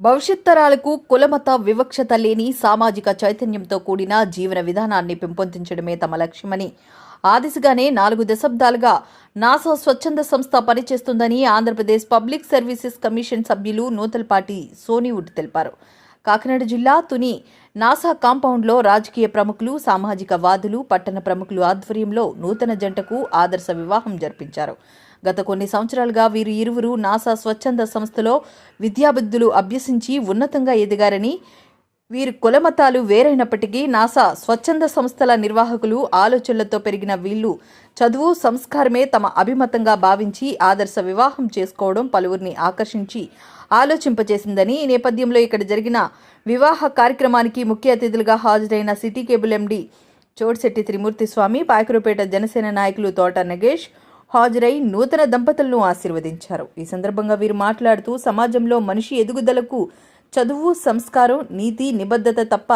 భవిష్యత్ తరాలకు కులమత వివక్షత లేని సామాజిక చైతన్యంతో కూడిన జీవన విధానాన్ని పెంపొందించడమే తమ లక్ష్యమని. ఆ దిశగానే నాలుగు దశాబ్దాలుగా నాసా స్వచ్ఛంద సంస్థ పనిచేస్తుందని ఆంధ్రప్రదేశ్ పబ్లిక్ సర్వీసెస్ కమిషన్ సభ్యులు నూతల్పాటి సోనీవుడ్ తెలిపారు. కాకినాడ జిల్లా తుని నాసా కాంపౌండ్లో రాజకీయ ప్రముఖులు సామాజిక వాదులు పట్టణ ప్రముఖులు ఆధ్వర్యంలో నూతన జంటకు ఆదర్శ వివాహం జరిపించారు. గత కొన్ని సంవత్సరాలుగా వీరు ఇరువురు నాసా స్వచ్ఛంద సంస్థలో విద్యాబుద్ధులు అభ్యసించి ఉన్నతంగా ఎదిగారని వీరి కులమతాలు వేరైనప్పటికీ నాసా స్వచ్ఛంద సంస్థల నిర్వాహకులు ఆలోచనలతో పెరిగిన వీళ్ళు చదువు సంస్కారమే తమ అభిమతంగా భావించి ఆదర్శ వివాహం చేసుకోవడం పలువురిని ఆకర్షించి ఆలోచింపచేసిందని ఈ నేపథ్యంలో ఇక్కడ జరిగిన వివాహ కార్యక్రమానికి ముఖ్య అతిథులుగా హాజరైన city cable MD Chodisetti Trimurthy Swamy Payakaraopeta Janasena నాయకులు తోట నగేష్ హాజరై నూతన దంపతులను ఆశీర్వదించారు. ఈ సందర్భంగా వీరు మాట్లాడుతూ సమాజంలో మనిషి ఎదుగుదలకు చదువు సంస్కారం నీతి నిబద్ధత తప్ప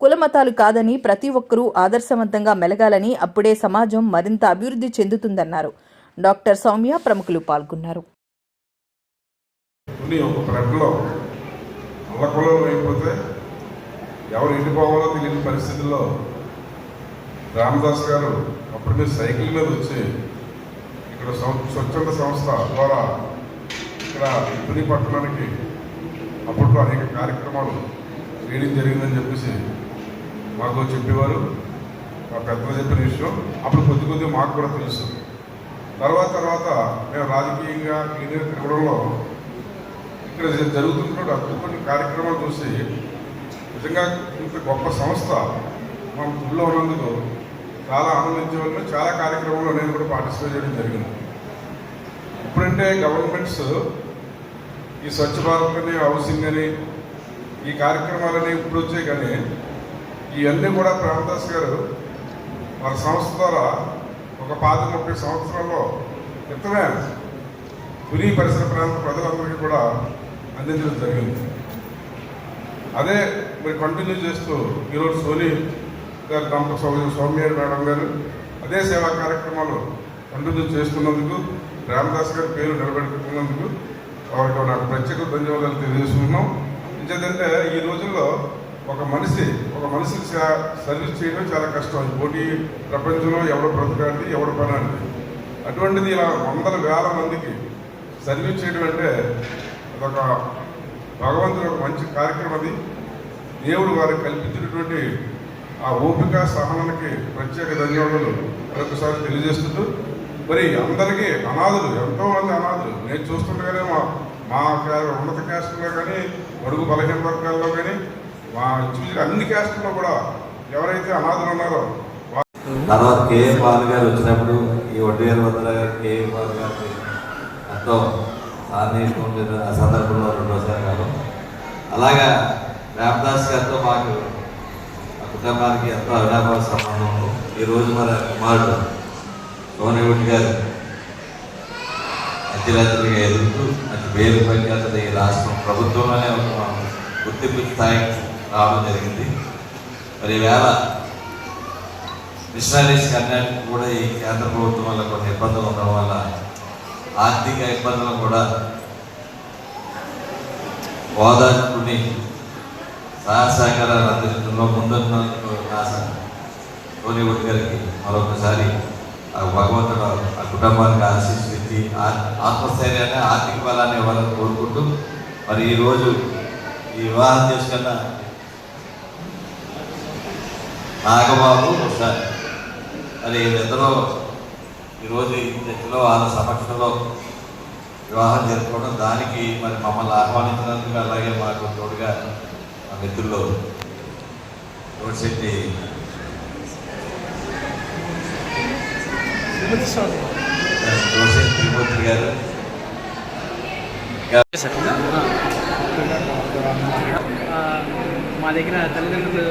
కులమతాలు కాదని ప్రతి ఒక్కరూ ఆదర్శవంతంగా మెలగాలని అప్పుడే సమాజం మరింత అభివృద్ధి చెందుతుందన్నారు. డాక్టర్ సౌమ్య ప్రముఖులు పాల్గొన్నారు. ఎవరు ఎండిపోవాలో తెలియని పరిస్థితుల్లో రామదాస్ గారు అప్పుడు మీరు సైకిల్ మీద వచ్చి ఇక్కడ సం- స్వచ్ఛంద సంస్థ ద్వారా ఇక్కడ తుని పట్టణానికి అప్పట్లో అనేక కార్యక్రమాలు చేయడం జరిగిందని చెప్పేసి మాకు చెప్పేవారు. మా పెద్దలు చెప్పిన విషయం అప్పుడు కొద్ది కొద్దిగా మాకు కూడా తెలుసు. తర్వాత తర్వాత మేము రాజకీయంగా ఇండియన్ తిరగడంలో ఇక్కడ జరుగుతున్నటువంటి అద్భుతమైన కార్యక్రమాలు చూసి నిజంగా ఇంత గొప్ప సంస్థ మనం ఊళ్ళో ఉన్నందుకు చాలా ఆనందించే వాళ్ళు చాలా కార్యక్రమాల్లో నేను కూడా పార్టిసిపేట్ చేయడం జరిగింది. ఇప్పుడంటే గవర్నమెంట్స్ ఈ స్వచ్ఛ భారత్ అని హౌసింగ్ అని ఈ కార్యక్రమాలని ఇప్పుడు వచ్చాయి కానీ ఇవన్నీ కూడా ప్రేమదాస్ గారు వారి సంస్థ ద్వారా ఒక పాత ముప్పై సంవత్సరాల్లో క్రితమే పురి పరిసర ప్రాంత ప్రజలందరికీ కూడా అందించడం జరిగింది. అదే మీరు కంటిన్యూ చేస్తూ ఈరోజు సోనీ గారు దంప సౌ- సౌమ్య మేడం గారు అదే సేవా కార్యక్రమాలు కంటిన్యూ చేస్తున్నందుకు రామదాస్ గారి పేరు నిలబెట్టుకున్నందుకు వారికి నాకు ప్రత్యేక ధన్యవాదాలు తెలియజేస్తున్నాం ఇంకేంటంటే ఈ రోజుల్లో ఒక మనిషి ఒక మనిషికి సర్వీస్ చేయడం చాలా కష్టం. పోటీ ప్రపంచంలో ఎవడ బ్రతకాలి ఎవడ పని అటువంటిది ఇలా వందల వేల మందికి సర్వీస్ చేయడం అంటే అదొక భగవంతుడు ఒక మంచి కార్యక్రమం అది. దేవుడు వారికి కల్పించినటువంటి ఆ ఓపిక సహనానికి ప్రత్యేక ధన్యవాదాలు మరొకసారి తెలియజేస్తుంటూ మరి అందరికీ అనాథులు ఎంతో మంది అనాథులు నేను చూస్తుండగానే మా మా ఉన్నత క్యాస్టుల్లో కానీ అడుగు బలహీన వర్గాల్లో కానీ మా చూసి అన్ని క్యాస్టుల్లో కూడా ఎవరైతే అనాథులు ఉన్నారో తర్వాత కేఏ పాల్ గారు వచ్చినప్పుడు ఈ వడ్డీ వందల గారు కేఏ పాల్ గారికి ఎంతో సాధించుకుంటున్న సందర్భంలో రెండోసారి కాదు. అలాగా రామదాస్ గారితో మాకు మా కుటుంబానికి ఎంతో అవినాభావ సంబంధం ఈరోజు మన కుమారుడు సోనిగుడి గారు అతిరతిగా ఎదుగుతూ అతి పేరు ప్రఖ్యాతలు ఈ రాష్ట్రం ప్రభుత్వంలోనే ఒక గుర్తింపు స్థాయికి రావడం జరిగింది. మరి ఈవేళ మిషనరీస్ కర్ణాటక కూడా ఈ కేంద్ర ప్రభుత్వం వల్ల కొన్ని ఇబ్బందులు ఉండడం వల్ల ఆర్థిక ఇబ్బందులు కూడా ఓదార్పుని సహాయ సహకారాలు అందించడంలో ముందున్నందుకు నా సోనిగుడి గారికి మరొకసారి ఆ భగవంతుడు ఆ కుటుంబానికి ఆశీస్సుకి ఆత్మస్థైర్యాన్ని ఆర్థిక బలాన్ని ఇవ్వాలని కోరుకుంటూ మరి ఈరోజు ఈ వివాహం చేసుకున్న నాగబాబు ఒకసారి. మరి వీళ్ళిద్దరూ ఈరోజు ఈ చర్చలో వాళ్ళ సమక్షంలో వివాహం జరుపుకోవడం దానికి మరి మమ్మల్ని ఆహ్వానించినందుకు అలాగే మాకు తోడుగా మిత్రులు తోడిశెట్టి తోడిశెట్టి త్రిమూర్తి గారు. మా దగ్గర తల్లిదండ్రులు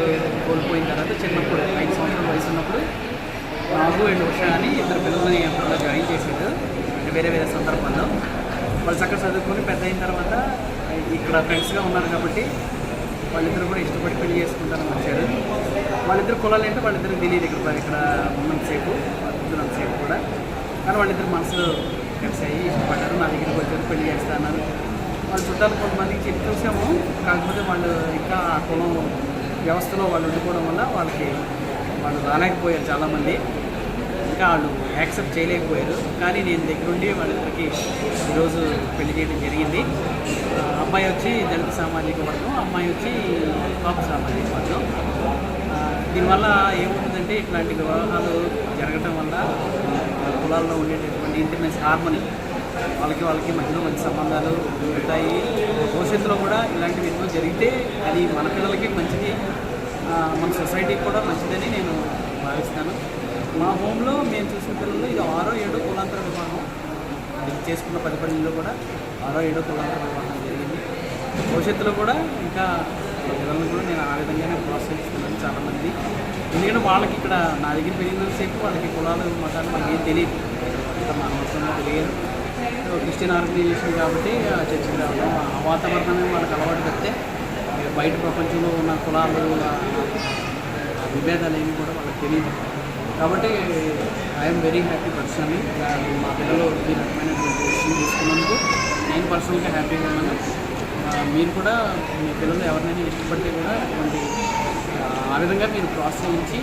కోల్పోయిన తర్వాత చిన్నప్పుడు ఐదు సంవత్సరాల వయసు ఉన్నప్పుడు నాకు అండ్ ఉష అని ఇద్దరు పిల్లల్ని అప్పుడు జాయిన్ చేసాడు అంటే వేరే వేరే సందర్భాల్లో. వాళ్ళు చక్కగా చదువుకొని పెద్ద అయిన తర్వాత ఇక్కడ ఫ్రెండ్స్గా ఉన్నారు కాబట్టి వాళ్ళిద్దరు కూడా ఇష్టపడి పెళ్ళి చేసుకుంటారని వచ్చారు. వాళ్ళిద్దరు కులాలు ఏంటో వాళ్ళిద్దరు తెలియదు ఇక్కడ ఇక్కడ ఉన్నంతసేపు ఉన్నంతసేపు కూడా. కానీ వాళ్ళిద్దరు మనసులో కలిసాయి ఇష్టపడ్డారు. నా దగ్గరికి వచ్చారు పెళ్ళి చేస్తాను వాళ్ళు చుట్టాలు కొంతమందికి చెప్పి చూసాము. కాకపోతే వాళ్ళు ఇంకా ఆ కులం వ్యవస్థలో వాళ్ళు ఉండిపోవడం వల్ల వాళ్ళకి వాళ్ళు రాలేకపోయారు చాలామంది. ఇంకా వాళ్ళు యాక్సెప్ట్ చేయలేకపోయారు. కానీ నేను దగ్గరుండి వాళ్ళిద్దరికి ఈరోజు పెళ్ళి చేయడం జరిగింది. అమ్మాయి అబ్బాయి వచ్చి దళిత సామాజిక వర్గం అమ్మాయి వచ్చి పాప సామాజిక వర్గం. దీనివల్ల ఏముంటుందంటే ఇట్లాంటి వివాహాలు జరగటం వల్ల కులాల్లో ఉండేటటువంటి ఇంటిమెన్స్ హార్మనీ వాళ్ళకి వాళ్ళకి మధ్యలో మంచి సంబంధాలు ఉంటాయి. భవిష్యత్తులో కూడా ఇలాంటివి ఎన్నో జరిగితే అది మన పిల్లలకి మంచిది. మన సొసైటీకి కూడా మంచిదని నేను భావిస్తాను మా హోమ్లో మేము చూసిన పిల్లలు ఇది ఆరో ఏడో కులాంతర వివాహం. ఇది చేసుకున్న పది పల్లెల్లో కూడా ఆరో ఏడో కులాంతర వివాహం జరిగింది. భవిష్యత్తులో కూడా ఇంకా మా పిల్లల్ని కూడా నేను ఆ విధంగానే ప్రోత్సహిస్తున్నాను చాలామంది. ఎందుకంటే వాళ్ళకి ఇక్కడ నా దగ్గర పెరిగినంతసేపు వాళ్ళకి కులాలు మతాలు మాకు ఏం తెలియదు మా మానవత్వంగా తెలియదు. సో క్రిస్టియన్ ఆర్గనైజేషన్ కాబట్టి ఆ చర్చికి రావడం ఆ వాతావరణమే వాళ్ళకి అలవాటు పెడితే బయట ప్రపంచంలో ఉన్న కులాలు విభేదాలు ఏమి కూడా వాళ్ళకి తెలియదు. కాబట్టి ఐఎమ్ వెరీ హ్యాపీ పర్సనలీ మా పిల్లలు ఈ రకమైనటువంటి విషయం తీసుకున్నందుకు నేను పర్సనల్గా హ్యాపీగా ఉన్నాను. మీరు కూడా మీ పిల్లలు ఎవరినైనా ఇష్టపడితే కూడా అటువంటి ఆ, విధంగా మీరు ప్రోత్సహించి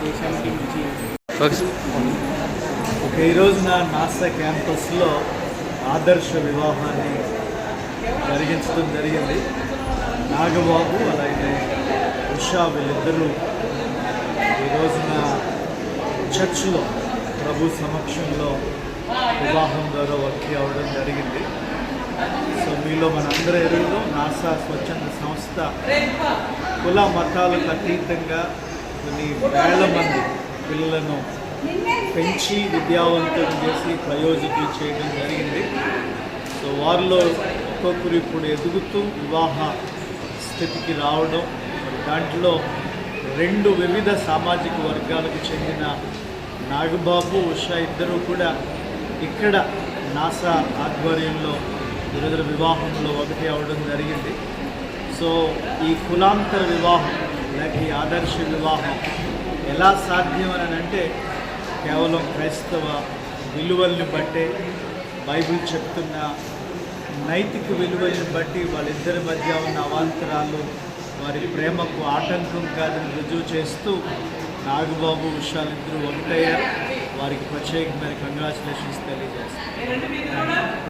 దేశానికి మంచి ఒక ఈ రోజున నాసా క్యాంపస్లో ఆదర్శ వివాహాన్ని జరిగించడం జరిగింది. నాగబాబు అలాగే ఉషా వీళ్ళిద్దరూ చర్చ్లో ప్రభు సమక్షంలో వివాహం ద్వారా వర్క్ అవ్వడం జరిగింది. సో మీలో మనందరి ఎరువులో నాసా స్వచ్ఛంద సంస్థ కుల మతాలకు అతీతంగా కొన్ని వేల మంది పిల్లలను పెంచి విద్యావంతులు చేసి ప్రయోజకులు చేయడం జరిగింది. సో వారిలో ఒక్కొక్కరు ఇప్పుడు ఎదుగుతూ వివాహ స్థితికి రావడం దాంట్లో రెండు వివిధ సామాజిక వర్గాలకు చెందిన నాగబాబు ఉషా ఇద్దరు కూడా ఇక్కడ నాసా ఆధ్వర్యంలో దురదర వివాహంలో ఒకటి అవడం జరిగింది. సో ఈ కులాంతర వివాహం లేక ఈ ఆదర్శ వివాహం ఎలా సాధ్యం అని అంటే కేవలం క్రైస్తవ విలువల్ని బట్టే బైబిల్ చెప్తున్న నైతిక విలువల్ని బట్టి వాళ్ళిద్దరి మధ్య ఉన్న అవాంతరాలు వారి ప్రేమకు ఆటంకం కాదని రుజువు చేస్తూ నాగబాబు విషయాలు ఇద్దరు ఒకటయ్యారు. వారికి ప్రత్యేకమైన కంగ్రాచులేషన్స్ తెలియజేస్తారు